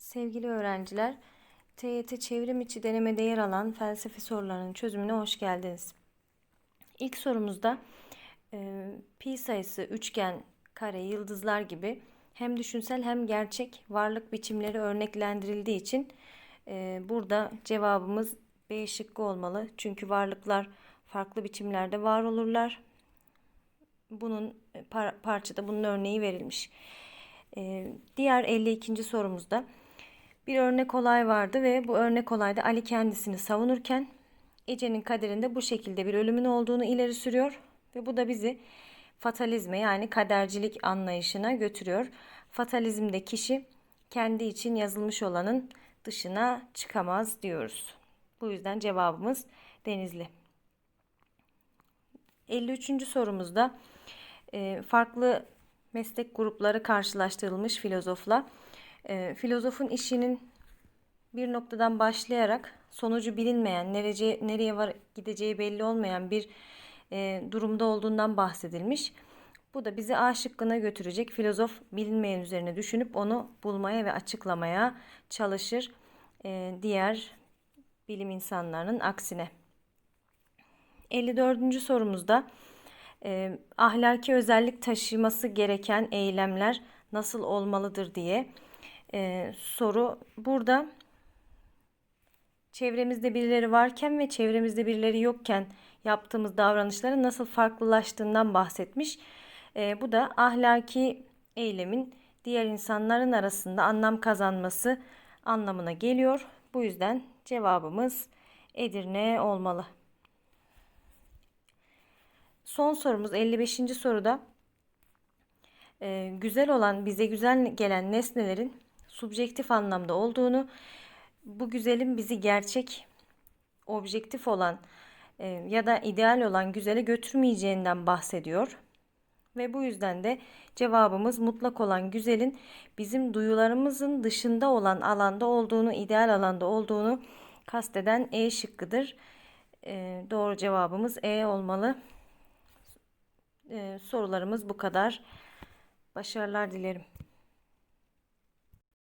Sevgili öğrenciler, TYT çevrim içi denemede yer alan felsefe sorularının çözümüne hoş geldiniz. İlk sorumuzda e, pi sayısı, üçgen, kare, yıldızlar gibi hem düşünsel hem gerçek varlık biçimleri örneklendirildiği için e, burada cevabımız B şıkkı olmalı. Çünkü varlıklar farklı biçimlerde var olurlar. Bunun e, par parçada bunun örneği verilmiş. E, diğer 52. sorumuzda bir örnek olay vardı ve bu örnek olayda Ali kendisini savunurken Ece'nin kaderinde bu şekilde bir ölümün olduğunu ileri sürüyor ve bu da bizi fatalizme yani kadercilik anlayışına götürüyor. Fatalizmde kişi kendi için yazılmış olanın dışına çıkamaz diyoruz. Bu yüzden cevabımız Denizli. 53. sorumuzda e, farklı meslek grupları karşılaştırılmış filozofla. E, filozofun işinin bir noktadan başlayarak sonucu bilinmeyen, nerece, nereye var gideceği belli olmayan bir e, durumda olduğundan bahsedilmiş. Bu da bizi A şıkkına götürecek. Filozof bilinmeyen üzerine düşünüp onu bulmaya ve açıklamaya çalışır. E, diğer bilim insanlarının aksine. 54. sorumuzda e, ahlaki özellik taşıması gereken eylemler nasıl olmalıdır diye e, soru. Burada çevremizde birileri varken ve çevremizde birileri yokken yaptığımız davranışların nasıl farklılaştığından bahsetmiş. E, bu da ahlaki eylemin diğer insanların arasında anlam kazanması anlamına geliyor. Bu yüzden cevabımız Edirne olmalı. Son sorumuz 55. soruda e, güzel olan bize güzel gelen nesnelerin subjektif anlamda olduğunu, bu güzelin bizi gerçek, objektif olan e, ya da ideal olan güzele götürmeyeceğinden bahsediyor. Ve bu yüzden de cevabımız mutlak olan güzelin bizim duyularımızın dışında olan alanda olduğunu, ideal alanda olduğunu kasteden E şıkkıdır. E, doğru cevabımız E olmalı. E, sorularımız bu kadar. Başarılar dilerim.